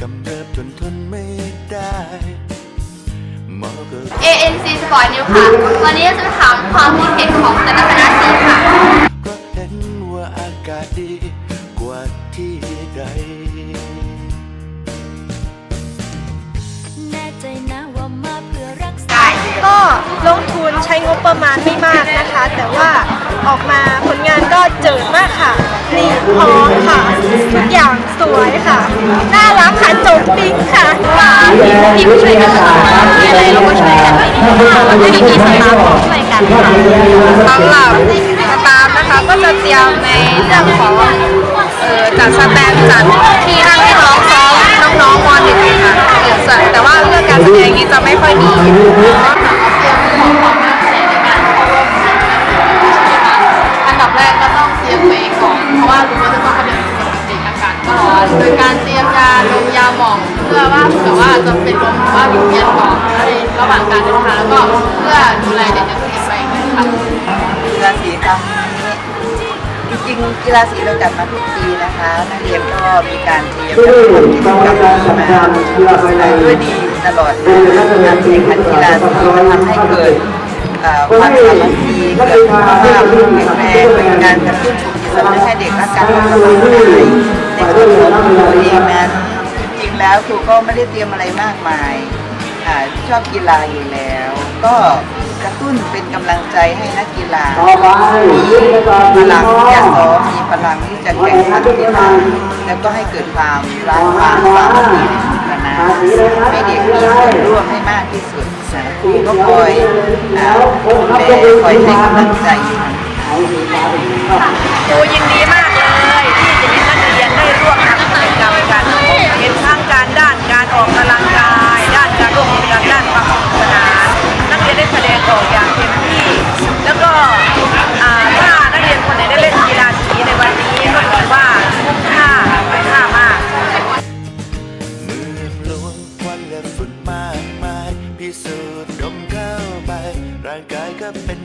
กำเริบจนทนไม่ได้หมอก็ ANC Sport News ค่ะ วันนี้จะมาถามความคิดเห็นของแต่ละคณะสีค่ะ เพราะเห็นว่าอากาศดีกว่าที่ใด แน่ใจนะว่ามาเพื่อรักษาได้ก็ลงทุนใช้งบประมาณไม่มากนะคะ แต่ว่าออกมาผลงานก็เจิดมากค่ะ นี่พร้อมค่ะ ทุกอย่างสวยค่ะ น่า ทีมช่วยกันมีอะไรเราก็ช่วยกันแล้วก็มีกี่สตาฟช่วยกันค่ะสำหรับสตาฟนะคะก็จะเตรียมในเรื่องของเอ่อจัดสแตนจัด โดยการเตรียมยาลมยาหมองเพื่อว่าเผื่อว่าจะเป็นลมหรือว่าวิงเวียนก่อนในระหว่างการเดินทางแล้วก็เพื่อดูแลเด็กนักเรียนไปค่ะกีฬาสีครั้งนี้จริงๆกีฬาสีเราจัดมาทุกปีนะคะนักเรียนก็มีการเตรียมทำกิจกรรมที่มาด้วยดีตลอดการแข่งขันกีฬาสีมันทำให้เกิดความสามัคคีเกิดความแข็งแรงเป็นการกระตุ้น จิตสำนึกให้เด็กรักการออกกำลังกาในส่วนของตัวเองนั้นจริงๆแล้วครูก็ไม่ได้เตรียมอะไรมากมายชอบกีฬาอยู่แล้ว ก็กระตุ้นเป็นกำลังใจให้นักกีฬามีพลังที่จะซ้อมมีพลังที่จะแข่งขันกีฬาแล้วก็ให้เกิดความรักความสามัคคีในหมู่คณะให้เด็กมีส่วนร่วมให้มากที่สุดครูก็คอยดูแลคอยให้กำลังใจอยู่ ห่างครูยินดีมากเลยที่จะให้นักเรียนได้ร่วมทำกิจกรรมกันเห็นทั้งการด้านการออกกำลังกาย ด้านการร่วมมือกันด้านความสนุกสนานนักเรียนได้แสดงออกอย่างเต็มที่ แล้วก็อ่าถ้านักเรียนคนไหนได้เล่นกีฬาสีในวันนี้ก็ถือว่าคุ้มค่าค่ามากเมืองหลวงควันและฝุ่นมากมายพิสูจน์ดมเข้าไปร่างกายก็เป็น